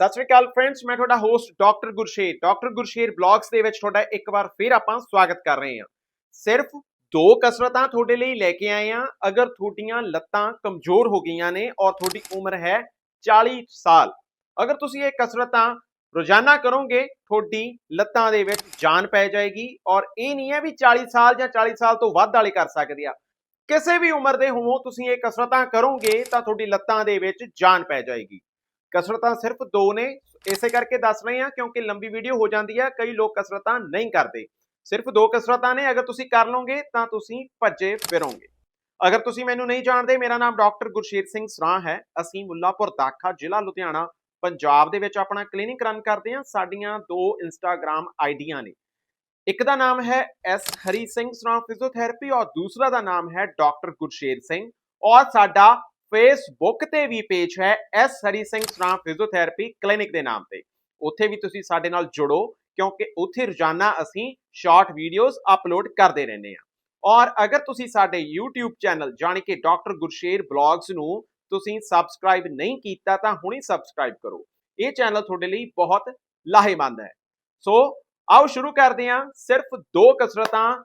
ਸਤਿ ਸ਼੍ਰੀ ਅਕਾਲ ਫਰੈਂਡਸ ਮੈਂ ਤੁਹਾਡਾ host doctor Gursher. Doctor Gursher vlogs ਦੇ ਵਿੱਚ ਤੁਹਾਡਾ ਇੱਕ ਵਾਰ ਫਿਰ ਆਪਾਂ ਸਵਾਗਤ ਕਰ ਰਹੇ ਹਾਂ। ਸਿਰਫ ਦੋ ਕਸਰਤਾਂ ਤੁਹਾਡੇ ਲਈ ਲੈ ਕੇ ਆਏ ਹਾਂ। ਅਗਰ ਤੁਹਾਡੀਆਂ ਲੱਤਾਂ ਕਮਜ਼ੋਰ ਹੋ ਗਈਆਂ ਨੇ ਔਰ ਤੁਹਾਡੀ ਉਮਰ ਹੈ 40 ਸਾਲ, ਅਗਰ ਤੁਸੀਂ ਇਹ ਕਸਰਤਾਂ ਰੋਜ਼ਾਨਾ ਕਰੋਗੇ, ਤੁਹਾਡੀ ਲੱਤਾਂ ਦੇ ਵਿੱਚ ਜਾਨ ਪੈ ਜਾਏਗੀ ਔਰ ਇਹ ਨਹੀਂ ਹੈ ਵੀ 40 ਸਾਲ ਜਾਂ 40 ਸਾਲ ਤੋਂ ਵੱਧ ਵਾਲੇ ਕਰ ਸਕਦੇ ਆ। ਕਿਸੇ ਵੀ ਉਮਰ ਦੇ ਹੋਵੋ, ਤੁਸੀਂ ਇਹ ਕਸਰਤਾਂ ਕਰੋਗੇ ਤਾਂ ਤੁਹਾਡੀ ਲੱਤਾਂ ਦੇ ਵਿੱਚ ਜਾਨ ਪੈ ਜਾਏਗੀ। ਕਸਰਤਾਂ ਸਿਰਫ ਦੋ ਨੇ, ਇਸੇ ਕਰਕੇ ਦੱਸ ਰਹੇ ਹਾਂ, ਕਿਉਂਕਿ ਲੰਬੀ ਵੀਡੀਓ ਹੋ ਜਾਂਦੀ ਹੈ, ਕਈ ਲੋਕ ਕਸਰਤਾਂ ਨਹੀਂ ਕਰਦੇ। ਸਿਰਫ ਦੋ ਕਸਰਤਾਂ ਨੇ, ਅਗਰ ਤੁਸੀਂ ਕਰ ਲਓਗੇ, ਤਾਂ ਤੁਸੀਂ ਭੱਜੇ ਫਿਰੋਗੇ। ਅਗਰ ਤੁਸੀਂ ਮੈਨੂੰ ਨਹੀਂ ਜਾਣਦੇ, ਮੇਰਾ ਨਾਮ ਡਾਕਟਰ ਗੁਰਸ਼ੇਰ ਸਿੰਘ ਸਰਾਂ ਹੈ। ਅਸੀਂ ਮੁੱਲਾਪੁਰ ਦਾਖਾ, ਜ਼ਿਲ੍ਹਾ ਲੁਧਿਆਣਾ, ਪੰਜਾਬ ਦੇ ਵਿੱਚ ਆਪਣਾ ਕਲੀਨਿਕ ਰਨ ਕਰਦੇ ਹਾਂ। ਸਾਡੀਆਂ ਦੋ ਇੰਸਟਾਗ੍ਰam ਆਈਡੀਆਂ ਨੇ। ਇੱਕ ਦਾ ਨਾਮ ਹੈ ਐਸ ਹਰੀ ਸਿੰਘ ਸਰਾਂ ਫਿਜ਼ੀਓਥੈਰੇਪੀ ਔਰ ਦੂਸਰਾ ਦਾ ਨਾਮ ਹੈ ਡਾਕਟਰ ਗੁਰਸ਼ੇਰ ਸਿੰਘ। ਔਰ ਸਾਡਾ ਫੇਸਬੁੱਕ ਤੇ ਵੀ ਪੇਜ ਹੈ S Hari Singh Sran physiotherapy clinic ਦੇ ਨਾਮ ਤੇ। ਉੱਥੇ ਵੀ ਤੁਸੀਂ ਸਾਡੇ ਨਾਲ ਜੁੜੋ, ਕਿਉਂਕਿ ਉੱਥੇ ਰੋਜ਼ਾਨਾ ਅਸੀਂ ਸ਼ਾਰਟ ਵੀਡੀਓਜ਼ ਅਪਲੋਡ ਕਰਦੇ ਰਹਿੰਦੇ ਹਾਂ। ਔਰ ਅਗਰ ਤੁਸੀਂ ਸਾਡੇ YouTube ਚੈਨਲ ਜਾਣੀ ਕਿ ਡਾਕਟਰ ਗੁਰਸ਼ੇਰ ਬਲੌਗਸ ਨੂੰ ਤੁਸੀਂ ਸਬਸਕ੍ਰਾਈਬ ਨਹੀਂ ਕੀਤਾ, ਤਾਂ ਹੁਣੇ ਸਬਸਕ੍ਰਾਈਬ ਕਰੋ। ਇਹ ਚੈਨਲ ਤੁਹਾਡੇ ਲਈ ਬਹੁਤ ਲਾਹੇਮੰਦ ਹੈ। ਸੋ ਆਓ ਸ਼ੁਰੂ ਕਰਦੇ ਹਾਂ। ਸਿਰਫ ਦੋ ਕਸਰਤਾਂ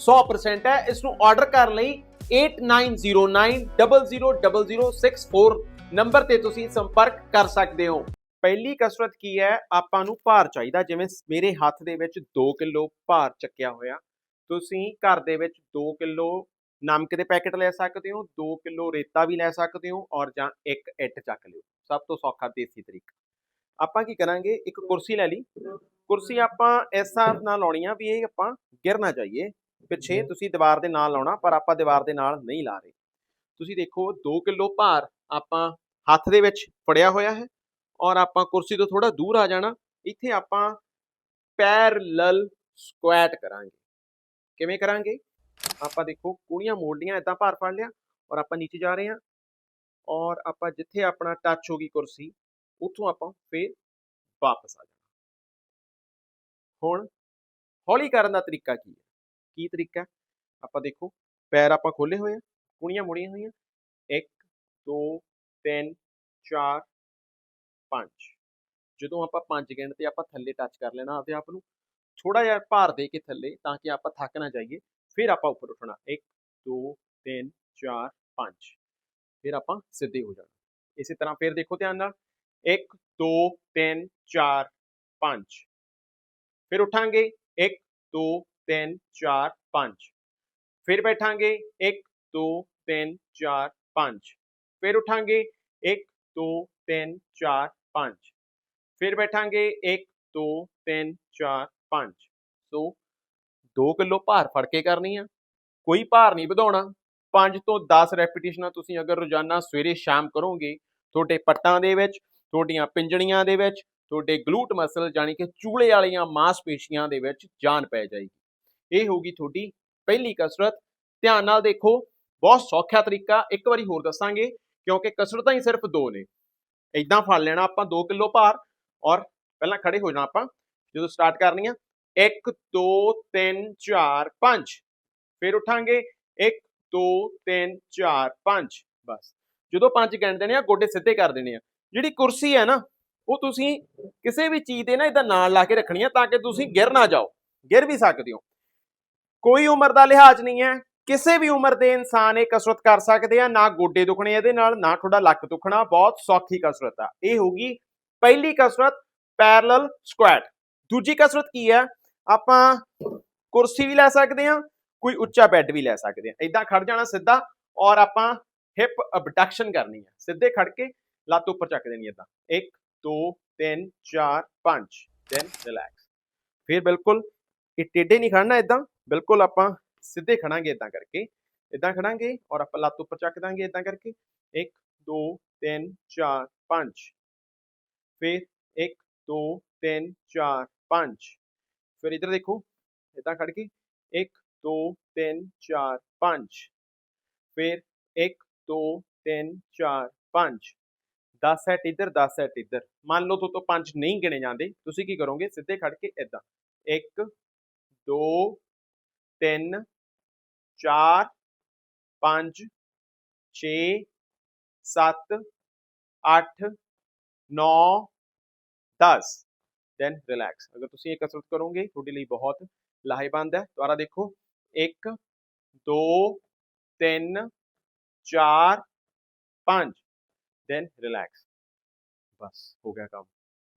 100% ਹੈ। ਇਸ ਨੂੰ ਆਰਡਰ ਕਰਨ ਲਈ 8909000064 ਨੰਬਰ ਤੇ ਤੁਸੀਂ ਸੰਪਰਕ ਕਰ ਸਕਦੇ ਹੋ। ਪਹਿਲੀ ਕਸਰਤ ਕੀ ਹੈ? ਆਪਾਂ ਨੂੰ ਭਾਰ ਚਾਹੀਦਾ। ਜਿਵੇਂ ਮੇਰੇ ਹੱਥ ਦੇ ਵਿੱਚ 2 ਕਿਲੋ ਭਾਰ ਚੱਕਿਆ ਹੋਇਆ। ਤੁਸੀਂ ਘਰ ਦੇ ਵਿੱਚ 2 ਕਿਲੋ ਨਮਕ ਦੇ ਪੈਕੇਟ ਲੈ ਸਕਦੇ ਹੋ 2 ਕਿਲੋ ਰੇਤਾ ਵੀ ਲੈ ਸਕਦੇ ਹੋ ਔਰ ਜਾਂ ਇੱਕ ਇੱਟ ਚੱਕ ਲਿਓ। ਸਭ ਤੋਂ ਸੌਖਾ ਦੇਸੀ ਤਰੀਕਾ। ਆਪਾਂ ਕੀ ਕਰਾਂਗੇ? ਇੱਕ ਕੁਰਸੀ ਲੈ ਲਈ। ਕੁਰਸੀ ਆਪਾਂ ਇਸ ਹਿਸਾਬ ਨਾਲ ਲਾਉਣੀ ਆ ਵੀ ਇਹ ਆਪਾਂ ਗਿਰ ਨਾ ਜਾਈਏ। ਪਿੱਛੇ ਤੁਸੀਂ ਦੀਵਾਰ ਦੇ ਨਾਲ ਲਾਉਣਾ ਪਰ ਆਪਾਂ ਦੀਵਾਰ ਦੇ ਨਾਲ ਨਹੀਂ ਲਾ ਰਹੇ। ਤੁਸੀਂ ਦੇਖੋ 2 ਕਿਲੋ ਭਾਰ ਆਪਾਂ ਹੱਥ ਦੇ ਵਿੱਚ ਫੜਿਆ ਹੋਇਆ ਹੈ ਔਰ ਆਪਾਂ ਕੁਰਸੀ ਤੋਂ ਥੋੜਾ ਦੂਰ ਆ ਜਾਣਾ ਇੱਥੇ ਆਪਾਂ ਪੈਰਲਲ ਸਕੁਐਟ ਕਰਾਂਗੇ। ਕਿਵੇਂ ਕਰਾਂਗੇ? ਆਪਾਂ ਦੇਖੋ ਕੂਣੀਆਂ ਮੋੜਲੀਆਂ ਇਦਾਂ ਭਾਰ ਫੜ ਲਿਆ ਔਰ ਆਪਾਂ ਨੀਚੇ ਜਾ ਰਹੇ ਹਾਂ ਔਰ ਆਪਾਂ ਜਿੱਥੇ ਆਪਣਾ ਟੱਚ ਹੋ ਗਈ ਕੁਰਸੀ ਉੱਥੋਂ ਆਪਾਂ ਫੇਰ ਵਾਪਸ ਆ ਜਾਣਾ। ਹੁਣ ਹੌਲੀ ਕਰਨ ਦਾ ਤਰੀਕਾ ਕੀ ਹੈ? ਕੀ ਤਰੀਕਾ? ਆਪਾਂ ਦੇਖੋ, ਪੈਰ ਆਪਾਂ ਖੋਲੇ ਹੋਏ ਆ ਕੁਣੀਆਂ ਮੁੜੀਆਂ ਹੋਈਆਂ। 1 2 3 4 5 ਜਦੋਂ ਆਪਾਂ ਪੰਜ ਗਿਣਦੇ ਆਪਾਂ ਥੱਲੇ ਟੱਚ ਕਰ ਲੈਣਾ ਆਪਦੇ ਆਪ ਨੂੰ। ਥੋੜਾ ਜਿਹਾ ਭਾਰ ਦੇ ਕੇ ਥੱਲੇ ਤਾਂ ਕਿ ਆਪਾਂ ਥੱਕ ਨਾ ਜਾਈਏ, ਫਿਰ ਆਪਾਂ ਉੱਪਰ ਉੱਠਣਾ। 1 2 3 4 5 ਫਿਰ ਆਪਾਂ ਸਿੱਧੇ ਹੋ ਜਾਣਾ। ਇਸੇ ਤਰ੍ਹਾਂ ਫਿਰ ਦੇਖੋ ਧਿਆਨ ਨਾਲ। 1 2 3 4 5 ਫਿਰ ਉਠਾਂਗੇ। 1 2 3 4 5 ਫਿਰ ਬੈਠਾਂਗੇ 1 2 3 4 5 ਫਿਰ ਉਠਾਂਗੇ 1 2 3 4 5 ਫਿਰ ਬੈਠਾਂਗੇ 1 2 3 4 5 ਸੋ 2 ਕਿਲੋ ਭਾਰ ਫੜ ਕੇ ਕਰਨੀ ਆ। ਕੋਈ ਭਾਰ ਨਹੀਂ ਵਧਾਉਣਾ। 5 ਤੋਂ 10 ਰੈਪੀਟੀਸ਼ਨਾਂ ਤੁਸੀਂ ਅਗਰ ਰੋਜ਼ਾਨਾ ਸਵੇਰੇ ਸ਼ਾਮ ਕਰੋਗੇ, ਤੁਹਾਡੇ ਪੱਟਾਂ ਦੇ ਵਿੱਚ, ਤੁਹਾਡੀਆਂ ਪਿੰਜਣੀਆਂ ਦੇ ਵਿੱਚ, ਤੁਹਾਡੇ ਗਲੂਟ ਮਸਲ ਜਾਨੀ ਕਿ ਚੂਲੇ ਵਾਲੀਆਂ ਮਾਸਪੇਸ਼ੀਆਂ ਦੇ ਵਿੱਚ ਜਾਨ ਪੈ ਜਾਏਗੀ। ਇਹ ਹੋਗੀ ਤੁਹਾਡੀ ਪਹਿਲੀ ਕਸਰਤ। ਧਿਆਨ ਨਾਲ ਦੇਖੋ, ਬਹੁਤ ਸੌਖਾ ਤਰੀਕਾ। ਇੱਕ ਵਾਰੀ ਹੋਰ ਦੱਸਾਂਗੇ, ਕਿਉਂਕਿ ਕਸਰਤਾਂ ਹੀ ਸਿਰਫ ਦੋ ਨੇ। ਇਦਾਂ ਫੜ ਲੈਣਾ ਆਪਾਂ 2 ਕਿਲੋ ਭਾਰ ਔਰ ਪਹਿਲਾਂ ਖੜੇ ਹੋ ਜਾਣਾ ਆਪਾਂ, ਜਦੋਂ ਸਟਾਰਟ ਕਰਨੀ ਆ। 1 2 3 4 5 ਫਿਰ ਉਠਾਂਗੇ। 1 2 3 4 5 ਬਸ। ਜਦੋਂ ਪੰਜ ਗਿਣ ਦੇਣੇ ਆ, ਗੋਡੇ ਸਿੱਧੇ ਕਰ ਦੇਣੇ ਆ। ਜਿਹੜੀ ਕੁਰਸੀ ਹੈ ਨਾ, ਉਹ ਤੁਸੀਂ ਕਿਸੇ ਵੀ ਚੀਜ਼ ਦੇ ਨਾ ਇਹਦਾ ਨਾਲ ਲਾ ਕੇ ਰੱਖਣੀ ਆ ਤਾਂ ਕਿ ਤੁਸੀਂ ਗਿਰ ਨਾ ਜਾਓ। ਗਿਰ ਵੀ ਸਕਦੇ ਹੋ। ਕੋਈ ਉਮਰ ਦਾ ਲਿਹਾਜ਼ ਨਹੀਂ ਹੈ। ਕਿਸੇ ਵੀ ਉਮਰ ਦੇ ਇਨਸਾਨ ਇਹ ਕਸਰਤ ਕਰ ਸਕਦੇ ਆ, ਨਾ ਗੋਡੇ ਦੁਖਣੇ ਇਹਦੇ ਨਾਲ, ਨਾ ਤੁਹਾਡਾ ਲੱਕ ਦੁਖਣਾ, ਬਹੁਤ ਸੌਖੀ ਕਸਰਤ ਆ। ਇਹ ਹੋਗੀ ਪਹਿਲੀ ਕਸਰਤ ਪੈਰਲਲ ਸਕੁਐਟ ਦੂਜੀ ਕਸਰਤ ਕੀ ਹੈ? ਆਪਾਂ ਕੁਰਸੀ ਵੀ ਲੈ ਸਕਦੇ ਆ ਕੋਈ ਉੱਚਾ ਬੈੱਡ ਵੀ ਲੈ ਸਕਦੇ ਆ ਇਦਾਂ ਖੜ ਜਾਣਾ ਸਿੱਧਾ ਔਰ ਆਪਾਂ ਹਿਪ ਅਬਡਕਸ਼ਨ ਕਰਨੀ ਹੈ। ਸਿੱਧੇ ਖੜ ਕੇ ਲੱਤ ਉੱਪਰ ਚੱਕ ਦੇਣੀ ਇਦਾਂ 1 2 3 4 5 ਦੈਨ ਰਿਲੈਕਸ ਫਿਰ ਬਿਲਕੁਲ ਇਹ ਟੇਢੇ ਨਹੀਂ ਖੜਨਾ ਇਦਾਂ ਬਿਲਕੁਲ ਆਪਾਂ ਸਿੱਧੇ ਖੜਾਂਗੇ ਇਦਾਂ ਕਰਕੇ ਇਦਾਂ ਖੜਾਂਗੇ ਔਰ ਆਪਾਂ ਲੱਤ ਉੱਪਰ ਚੱਕ ਦਾਂਗੇ ਇਦਾਂ ਕਰਕੇ 1 2 3 4 5 ਫਿਰ 1 2 3 4 5 ਫਿਰ ਇਧਰ ਦੇਖੋ ਇਦਾਂ ਖੜ ਕੇ 1 2 3 4 5 ਫਿਰ 1 2 3 4 5 10 ਸੈਟ ਇੱਧਰ 10 ਸੈਟ ਇੱਧਰ ਮੰਨ ਲਓ ਤੋਂ 5 ਨਹੀਂ ਗਿਣੇ ਜਾਂਦੇ ਤੁਸੀਂ ਕੀ ਕਰੋਗੇ ਸਿੱਧੇ ਖੜ ਕੇ ਇਦਾਂ 1 2 3 4 5 6 7 8 9 10 ਦੈਨ ਰਿਲੈਕਸ ਅਗਰ ਤੁਸੀਂ ਇਹ ਕਸਰਤ ਕਰੋਗੇ ਤੁਹਾਡੇ ਲਈ ਬਹੁਤ ਲਾਹੇਵੰਦ ਹੈ ਦੁਬਾਰਾ ਦੇਖੋ 1 2 3 4 5 ਦੈਨ ਰਿਲੈਕਸ ਬਸ ਹੋ ਗਿਆ ਕੰਮ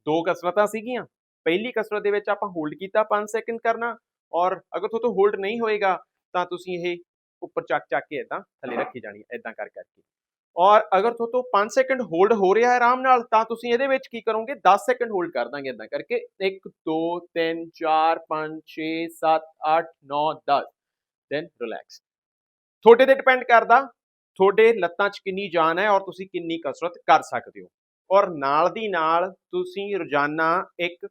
ਦੋ ਕਸਰਤਾਂ ਸੀਗੀਆਂ ਪਹਿਲੀ ਕਸਰਤ ਦੇ ਵਿੱਚ ਆਪਾਂ ਹੋਲਡ ਕੀਤਾ 5 ਸੈਕਿੰਡ ਕਰਨਾ ਔਰ ਅਗਰ ਤੁਹਾਡੇ ਤੋਂ ਹੋਲਡ ਨਹੀਂ ਹੋਏਗਾ, ਤਾਂ ਤੁਸੀਂ ਇਹ ਉੱਪਰ ਚੱਕ ਚੱਕ ਕੇ ਇਦਾਂ ਥੱਲੇ ਰੱਖੀ ਜਾਣੀ ਇਦਾਂ ਕਰ, ਕਰਕੇ। ਔਰ ਅਗਰ ਤੁਹਾਡੇ ਤੋਂ 5 ਸੈਕਿੰਡ ਹੋਲਡ ਹੋ ਰਿਹਾ ਹੈ ਆਰਾਮ ਨਾਲ, ਤਾਂ ਤੁਸੀਂ ਇਹਦੇ ਵਿੱਚ ਕੀ ਕਰੋਗੇ? 10 ਸੈਕਿੰਡ ਹੋਲਡ ਕਰ ਦਾਂਗੇ ਇਦਾਂ ਕਰਕੇ। 1 2 3 4 5 6 7 8 9 10 ਦੈਨ ਰਿਲੈਕਸ ਤੁਹਾਡੇ ਤੇ ਡਿਪੈਂਡ ਕਰਦਾ ਤੁਹਾਡੇ ਲੱਤਾਂ 'ਚ ਕਿੰਨੀ ਜਾਨ ਹੈ ਔਰ ਤੁਸੀਂ ਕਿੰਨੀ ਕਸਰਤ ਕਰ ਸਕਦੇ ਹੋ। ਔਰ ਨਾਲ ਦੀ ਨਾਲ ਤੁਸੀਂ ਰੋਜ਼ਾਨਾ ਇੱਕ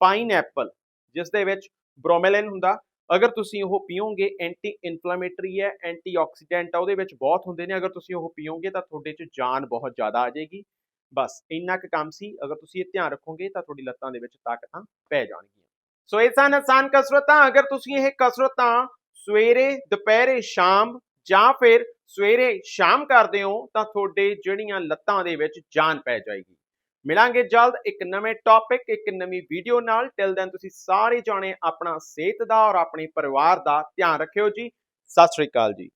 ਪਾਈਨਐਪਲ ਜਿਸ ਦੇ ਵਿੱਚ ਬ੍ਰੋਮੇਲਿਨ ਹੁੰਦਾ। ਅਗਰ ਤੁਸੀਂ ਉਹ ਪੀਓਗੇ ਐਂਟੀ ਇਨਫਲੇਮੇਟਰੀ ਹੈ ਐਂਟੀਆਕਸੀਡੈਂਟ ਆ, ਉਹਦੇ ਵਿੱਚ ਬਹੁਤ ਹੁੰਦੇ ਨੇ। ਅਗਰ ਤੁਸੀਂ ਉਹ ਪੀਓਗੇ, ਤਾਂ ਤੁਹਾਡੇ 'ਚ ਜਾਨ ਬਹੁਤ ਜ਼ਿਆਦਾ ਆ ਜਾਏਗੀ। ਬਸ, ਇੰਨਾ ਕੁ ਕੰਮ ਸੀ। ਅਗਰ ਤੁਸੀਂ ਇਹ ਧਿਆਨ ਰੱਖੋਗੇ, ਤਾਂ ਤੁਹਾਡੀ ਲੱਤਾਂ ਦੇ ਵਿੱਚ ਤਾਕਤਾਂ ਪੈ ਜਾਣਗੀਆਂ। ਸੋ ਇਹ ਸਨ ਆਸਾਨ ਕਸਰਤਾਂ। ਅਗਰ ਤੁਸੀਂ ਇਹ ਕਸਰਤਾਂ ਸਵੇਰੇ, ਦੁਪਹਿਰੇ, ਸ਼ਾਮ ਜਾਂ ਫਿਰ ਸਵੇਰੇ, ਸ਼ਾਮ ਕਰਦੇ ਹੋ, ਤਾਂ ਤੁਹਾਡੇ ਜਿਹੜੀਆਂ ਲੱਤਾਂ ਦੇ ਵਿੱਚ ਜਾਨ ਪੈ ਜਾਏਗੀ। ਮਿਲਾਂਗੇ ਜਲਦ ਇੱਕ ਨਵੇਂ ਟੌਪਿਕ ਇੱਕ ਨਵੀਂ ਵੀਡੀਓ ਨਾਲ। ਟਿਲ ਦੈਨ ਤੁਸੀਂ ਸਾਰੇ ਜਾਣੇ ਆਪਣਾ ਸਿਹਤ ਦਾ ਔਰ ਆਪਣੇ ਪਰਿਵਾਰ ਦਾ ਧਿਆਨ ਰੱਖਿਓ ਜੀ। ਸਤਿ ਸ਼੍ਰੀ ਅਕਾਲ ਜੀ।